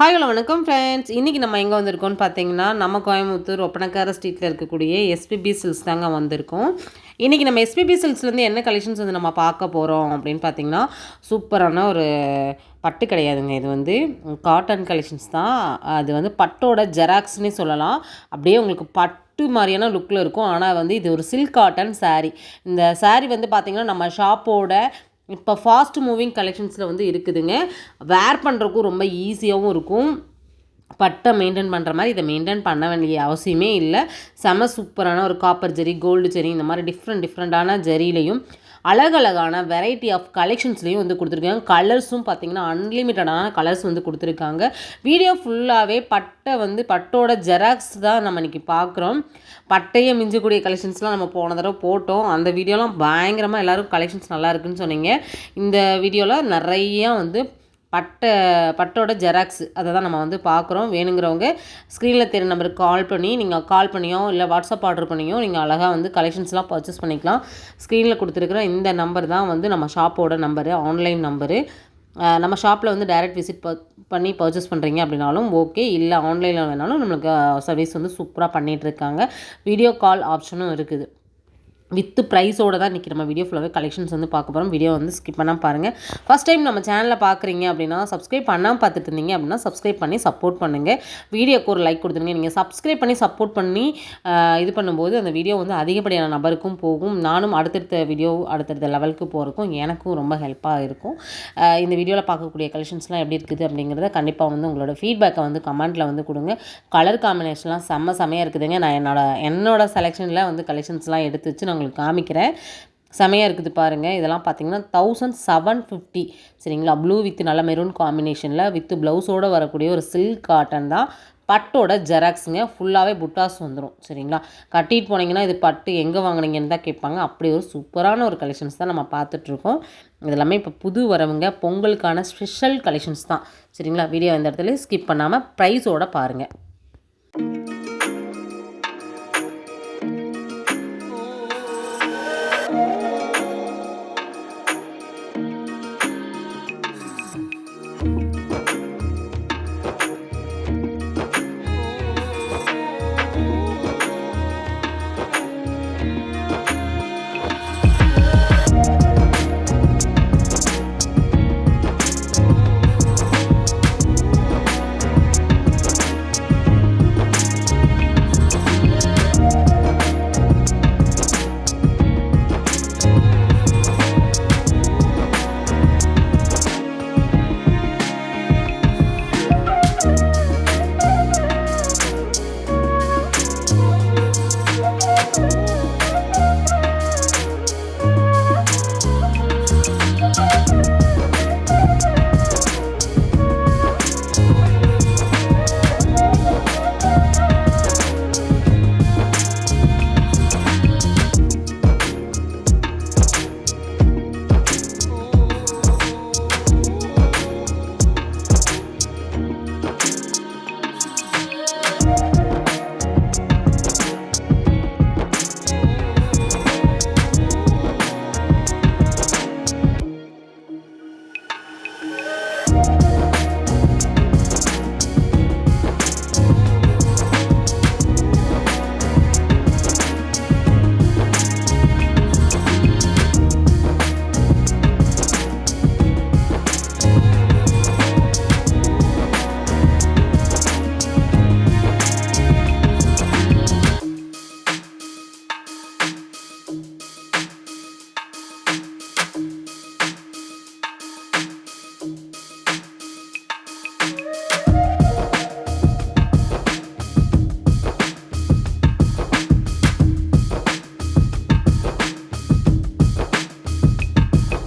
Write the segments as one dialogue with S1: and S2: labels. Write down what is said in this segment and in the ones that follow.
S1: Hi hello வணக்கம் friends இன்றைக்கி நம்ம எங்கே வந்திருக்கோம்னு பார்த்தீங்கன்னா நம்ம கோயம்புத்தூர் ஒப்பனக்கார ஸ்ட்ரீட்டில் இருக்கக்கூடிய எஸ்பிபி சில்ஸ் தாங்க வந்திருக்கோம். இன்றைக்கி நம்ம எஸ்பிபி சில்ஸ்லேருந்து என்ன கலெக்ஷன்ஸ் வந்து நம்ம பார்க்க போகிறோம் அப்படின்னு பார்த்தீங்கன்னா சூப்பரான ஒரு பட்டு கிடையாதுங்க இது வந்து. காட்டன் கலெக்ஷன்ஸ் தான். அது வந்து பட்டோட ஜெராக்ஸ்னே சொல்லலாம். அப்படியே உங்களுக்கு பட்டு மாதிரியான லுக்கில் இருக்கும். ஆனால் வந்து இது ஒரு சில்க் காட்டன் சாரீ இந்த சாரீ வந்து பார்த்திங்கன்னா நம்ம ஷாப்போட இப்போ ஃபாஸ்ட் மூவிங் கலெக்ஷன்ஸில் வந்து இருக்குதுங்க. வேர் பண்ணுறதுக்கும் ரொம்ப ஈஸியாகவும் இருக்கும். பட்டை மெயின்டைன் பண்ணுற மாதிரி இதை மெயின்டைன் பண்ண வேண்டிய அவசியமே இல்லை. செம சூப்பரான ஒரு காப்பர் ஜெரி கோல்டு ஜெரி இந்த மாதிரி டிஃப்ரெண்ட் டிஃப்ரெண்ட்டான ஜெரிலையும் அழகழகான வெரைட்டி ஆஃப் கலெக்ஷன்ஸ்லேயும் வந்து கொடுத்துருக்காங்க. கலர்ஸும் பார்த்தீங்கன்னா அன்லிமிட்டடான கலர்ஸ் வந்து கொடுத்துருக்காங்க. வீடியோ ஃபுல்லாகவே பட்டை வந்து பட்டோட ஜெராக்ஸ் தான் நம்ம இன்றைக்கி பார்க்குறோம் பட்டையை மிஞ்சக்கூடிய கலெக்ஷன்ஸ்லாம் நம்ம போன தடவை போட்டோம். அந்த வீடியோலாம் பயங்கரமாக எல்லோரும் கலெக்ஷன்ஸ் நல்லா இருக்குன்னு சொன்னீங்க. இந்த வீடியோவில் நிறையா வந்து பட்டை பட்டோட ஜெராக்ஸ். அதை தான் நம்ம வந்து பார்க்குறோம். வேணுங்கிறவங்க ஸ்க்ரீனில் தெரிய நம்பருக்கு கால் பண்ணி நீங்கள் கால் பண்ணியோ இல்லை வாட்ஸ்அப் ஆர்டர் பண்ணியோ நீங்கள் அழகாக வந்து கலெக்ஷன்ஸ்லாம் பர்ச்சேஸ் பண்ணிக்கலாம். ஸ்க்ரீனில் கொடுத்துருக்குற இந்த நம்பர் தான் வந்து நம்ம ஷாப்போட நம்பரு ஆன்லைன் நம்பரு நம்ம ஷாப்பில் வந்து டைரக்ட் விசிட் பண்ணி பர்ச்சேஸ் பண்ணுறீங்க அப்படின்னாலும் ஓகே இல்லை ஆன்லைனில் வேணாலும் நம்மளுக்கு சர்வீஸ் வந்து சூப்பராக பண்ணிகிட்ருக்காங்க வீடியோ கால் ஆப்ஷனும் இருக்குது. வித்து ப்ரைஸோடு தான் இன்றைக்கி நம்ம வீடியோ ஃபுல்லாகவே கலெக்ஷன்ஸ் வந்து பார்க்க போகிறோம் வீடியோ வந்து ஸ்கிப் பண்ணால் பாருங்கள் ஃபஸ்ட் டைம் நம்ம சேனலில் பார்க்குறீங்க அப்படின்னா சப்ஸ்கிரைப் பண்ணாமல் பார்த்துட்டு இருந்தீங்க அப்படின்னா சப்ஸ்கிரைப் பண்ணி சப்போர்ட் பண்ணுங்கள் வீடியோக்கு ஒரு லைக் கொடுத்துருங்க. நீங்கள் சப்ஸ்கிரைப் பண்ணி சப்போர்ட் பண்ணி இது பண்ணும்போது அந்த வீடியோ வந்து அதிகப்படியான நபருக்கும் போகும். நானும் அடுத்தடுத்த வீடியோ அடுத்தடுத்த லெவலுக்கு போகிறதுக்கும் எனக்கும் ரொம்ப ஹெல்ப்பாக இருக்கும். இந்த வீடியோவில் பார்க்கக்கூடிய கலெக்ஷன்ஸ்லாம் எப்படி இருக்குது அப்படிங்கிறத கண்டிப்பாக வந்து உங்களோட ஃபீட்பேக்கை வந்து கமெண்ட்டில் வந்து கொடுங்க. கலர் காம்பினேஷன்லாம் செம்ம செமையாக இருக்குதுங்க. நான் என்னோட என்னோட செலெக்ஷனில் வந்து கலெக்ஷன்ஸ்லாம் எடுத்து வச்சு நாங்கள் உங்களுக்கு காமிக்கிறேன். செமையாக இருக்குது பாருங்கள் இதெல்லாம் பார்த்தீங்கன்னா தௌசண்ட் செவன் ஃபிஃப்டி சரிங்களா? ப்ளூ வித் நல்ல மெரூன் காம்பினேஷனில் வித் ப்ளவுஸோடு வரக்கூடிய ஒரு சில்க் காட்டன் தான். பட்டோட ஜெராக்ஸுங்க ஃபுல்லாகவே புட்டாஸ் வந்துடும் சரிங்களா? கட்டிட்டு போனீங்கன்னா இது பட்டு எங்கே வாங்கினீங்கன்னு தான் கேட்பாங்க. அப்படி ஒரு சூப்பரான ஒரு கலெக்ஷன்ஸ் தான் நம்ம பார்த்துட்ருக்கோம். இதெல்லாமே இப்போ புது வரவங்க பொங்கலுக்கான ஸ்பெஷல் கலெக்ஷன்ஸ் தான். சரிங்களா? வீடியோ இந்த இடத்துல ஸ்கிப் பண்ணாமல் ப்ரைஸோடு பாருங்கள்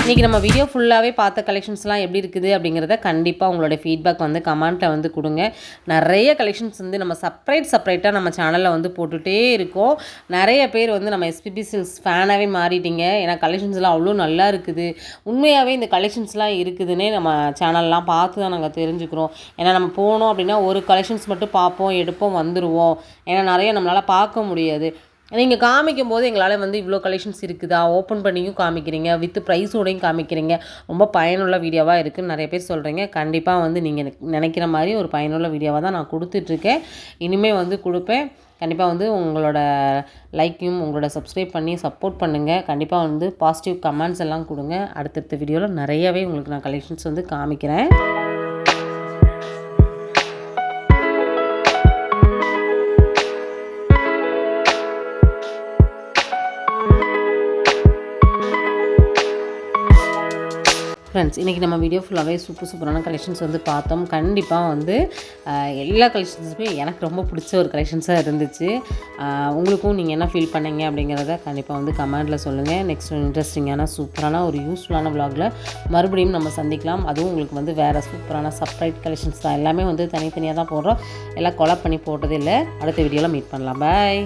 S1: இன்றைக்கி நம்ம வீடியோ ஃபுல்லாகவே பார்த்த கலெக்ஷன்ஸ்லாம் எப்படி இருக்குது அப்படிங்கிறத கண்டிப்பாக உங்களோட ஃபீட்பேக் வந்து கமெண்ட்டில் வந்து கொடுங்க. நிறைய கலெக்ஷன்ஸ் வந்து நம்ம செப்பரேட் செப்பரேட்டாக நம்ம சேனலில் வந்து போட்டுகிட்டே இருக்கோம். நிறைய பேர் வந்து நம்ம எஸ்பிபி சில்ஸ் ஃபேனாகவே மாறிட்டீங்க. ஏன்னா கலெக்ஷன்ஸ்லாம் அவ்வளோ நல்லா இருக்குது. உண்மையாகவே இந்த கலெக்ஷன்ஸ்லாம் இருக்குதுன்னே நம்ம சேனல்லாம் பார்த்து தான் நாங்கள் தெரிஞ்சுக்கிறோம். ஏன்னா நம்ம போனோம் அப்படின்னா ஒரு கலெக்ஷன்ஸ் மட்டும் பார்ப்போம் எடுப்போம் வந்துடுவோம் ஏன்னா நிறைய நம்மளால் பார்க்க முடியாது. நீங்கள் காமிக்கும் போது எங்களால் வந்து இவ்வளோ கலெக்ஷன்ஸ் இருக்குதா? ஓப்பன் பண்ணியும் காமிக்கிறீங்க. வித் ப்ரைஸோடையும் காமிக்கிறீங்க. ரொம்ப பயனுள்ள வீடியோவாக இருக்குதுன்னு நிறைய பேர் சொல்கிறீங்க கண்டிப்பாக வந்து நீங்கள் நினைக்கிற மாதிரி ஒரு பயனுள்ள வீடியோவாக தான் நான் கொடுத்துட்ருக்கேன். இனிமேல் வந்து கொடுப்பேன். கண்டிப்பாக வந்து உங்களோட லைக்கையும் உங்களோட சப்ஸ்கிரைப் பண்ணி சப்போர்ட் பண்ணுங்கள் கண்டிப்பாக வந்து பாசிட்டிவ் கமெண்ட்ஸ் எல்லாம் கொடுங்க. அடுத்தடுத்த வீடியோவில் நிறையவே உங்களுக்கு நான் கலெக்ஷன்ஸ் வந்து காமிக்கிறேன். ஃப்ரெண்ட்ஸ் இன்றைக்கி நம்ம வீடியோ ஃபுல்லாகவே சூப்பர் சூப்பரான கலெக்ஷன்ஸ் வந்து பார்த்தோம். கண்டிப்பாக வந்து எல்லா கலெக்ஷன்ஸுமே எனக்கு ரொம்ப பிடிச்ச ஒரு கலெக்ஷன்ஸாக இருந்துச்சு. உங்களுக்கும் நீங்கள் என்ன ஃபீல் பண்ணீங்க அப்படிங்கிறத கண்டிப்பாக வந்து கமெண்ட்டில் சொல்லுங்கள் நெக்ஸ்ட் இன்ட்ரெஸ்டிங்கான சூப்பரான ஒரு யூஸ்ஃபுல்லான vlogல மறுபடியும் நம்ம சந்திக்கலாம். அதுவும் உங்களுக்கு வந்து வேறு சூப்பரான சப்ரைட் கலெக்ஷன்ஸ் தான். எல்லாமே வந்து தனித்தனியாக தான் போடுறோம். எல்லாம் கொலை பண்ணி போட்டது இல்லை. அடுத்த வீடியோவில் மீட் பண்ணலாம். பாய்